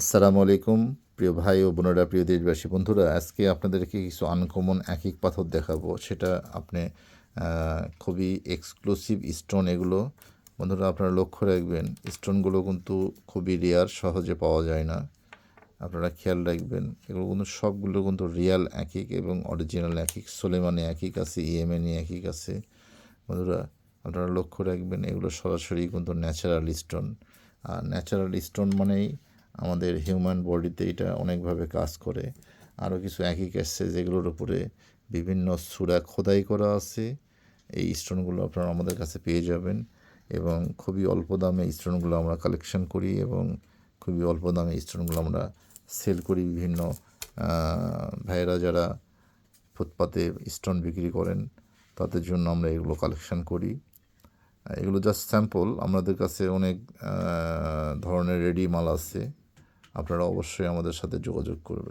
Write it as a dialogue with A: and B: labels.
A: আসসালামু আলাইকুম, প্রিয় ভাই ও বোনেরা, প্রিয় দেশবাসী, বন্ধুরা। আজকে আপনাদেরকে কিছু আনকমন এক এক পাথর দেখাবো। সেটা আপনি খুবই এক্সক্লুসিভ স্টোন এগুলো, বন্ধুরা, আপনারা লক্ষ্য রাখবেন স্টোনগুলো কিন্তু খুবই রেয়ার সহজে পাওয়া যায় না। আপনারা খেয়াল রাখবেন, এগুলো কিন্তু সবগুলো কিন্তু রিয়াল এক এক এবং অরিজিনাল এক এক সোলেমানি এক আছে ইয়েমেনি এক এক আছে। বন্ধুরা, আপনারা লক্ষ্য রাখবেন, এগুলো সরাসরি কিন্তু ন্যাচারাল স্টোন আর ন্যাচারাল স্টোন মানেই আমাদের হিউম্যান বডিতে এটা অনেকভাবে কাজ করে। আরও কিছু একই আসছে যেগুলোর উপরে বিভিন্ন সুরা খোদাই করা আছে। এই স্টোনগুলো আপনারা আমাদের কাছে পেয়ে যাবেন এবং খুবই অল্প দামে স্টোনগুলো আমরা কালেকশন করি এবং খুবই অল্প দামে স্টোনগুলো আমরা সেল করি বিভিন্ন ভাইয়েরা যারা ফুটপাতে স্টোন বিক্রি করেন তাদের জন্য আমরা এগুলো কালেকশন করি। এগুলো জাস্ট স্যাম্পল আমাদের কাছে অনেক ধরনের রেডি মাল আছে। আপনারা অবশ্যই আমাদের সাথে যোগাযোগ করবেন।